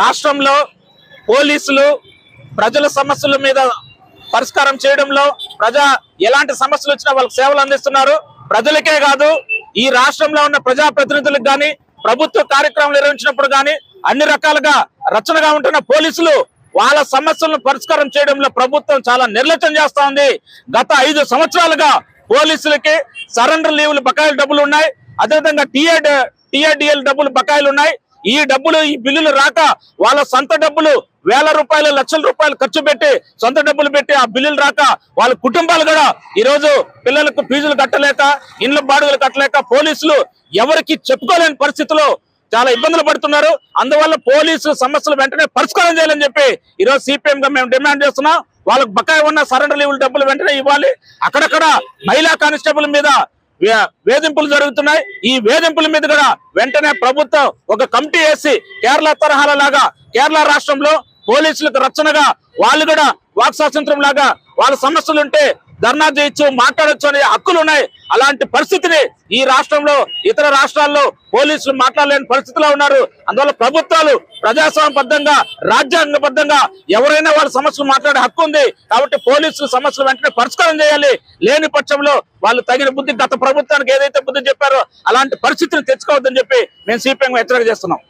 రాష్ట్రంలో పోలీసులు ప్రజల సమస్యల మీద పరిష్కారం చేయడంలో ప్రజా ఎలాంటి సమస్యలు వచ్చినా వాళ్ళకి సేవలు అందిస్తున్నారు. ప్రజలకే కాదు ఈ రాష్ట్రంలో ఉన్న ప్రజా ప్రతినిధులకు ప్రభుత్వ కార్యక్రమాలు నిర్వహించినప్పుడు కానీ అన్ని రకాలుగా రచనగా ఉంటున్న పోలీసులు వాళ్ళ సమస్యలను పరిష్కారం చేయడంలో ప్రభుత్వం చాలా నిర్లక్ష్యం చేస్తా ఉంది. గత ఐదు సంవత్సరాలుగా పోలీసులకి సరెండర్ లీవులు బకాయిలు డబ్బులు ఉన్నాయి. అదేవిధంగా టీఏ టీఏడిఎల్ డబ్బులు బకాయిలు ఉన్నాయి. ఈ డబ్బులు ఈ బిల్లులు రాక వాళ్ళ సొంత డబ్బులు వేల రూపాయలు లక్షల రూపాయలు ఖర్చు పెట్టి సొంత డబ్బులు పెట్టి ఆ బిల్లులు రాక వాళ్ళ కుటుంబాలు కూడా ఈ రోజు పిల్లలకు ఫీజులు కట్టలేక ఇండ్ల బాడుగలు కట్టలేక పోలీసులు ఎవరికి చెప్పుకోలేని పరిస్థితిలో చాలా ఇబ్బందులు పడుతున్నారు. అందువల్ల పోలీసు సమస్యలు వెంటనే పరిష్కారం చేయాలని చెప్పి ఈ రోజు సిపిఎం గా మేము డిమాండ్ చేస్తున్నాం. వాళ్ళకి బకాయి ఉన్న సరెండర్ లీవుల డబ్బులు వెంటనే ఇవ్వాలి. అక్కడక్కడ మహిళా కానిస్టేబుల్ మీద వేధింపులు జరుగుతున్నాయి. ఈ వేధింపుల మీద కూడా వెంటనే ప్రభుత్వం ఒక కమిటీ వేసి కేరళ తరహాల లాగా కేరళ రాష్ట్రంలో పోలీసులకు రచనగా వాళ్ళు కూడా వాక్ స్వాతంత్రం లాగా వాళ్ళ సమస్యలుంటే ధర్నా చేయొచ్చు మాట్లాడొచ్చు అనే హక్కులు ఉన్నాయి అలాంటి పరిస్థితిని ఈ రాష్ట్రంలో ఇతర రాష్ట్రాల్లో పోలీసులు మాట్లాడలేని పరిస్థితిలో ఉన్నారు. అందువల్ల ప్రభుత్వాలు ప్రజాస్వామ్యబద్ధంగా రాజ్యాంగబద్ధంగా ఎవరైనా వాళ్ళ సమస్యలు మాట్లాడే హక్కు ఉంది. కాబట్టి పోలీసులు సమస్యలు వెంటనే పరిష్కారం చేయాలి. లేని పక్షంలో వాళ్ళు తగిన బుద్ధి గత ప్రభుత్వానికి ఏదైతే బుద్ధి చెప్పారో అలాంటి పరిస్థితిని తెచ్చుకోవద్దని చెప్పి మేము సిపిఎం హెచ్చరిక చేస్తున్నాం.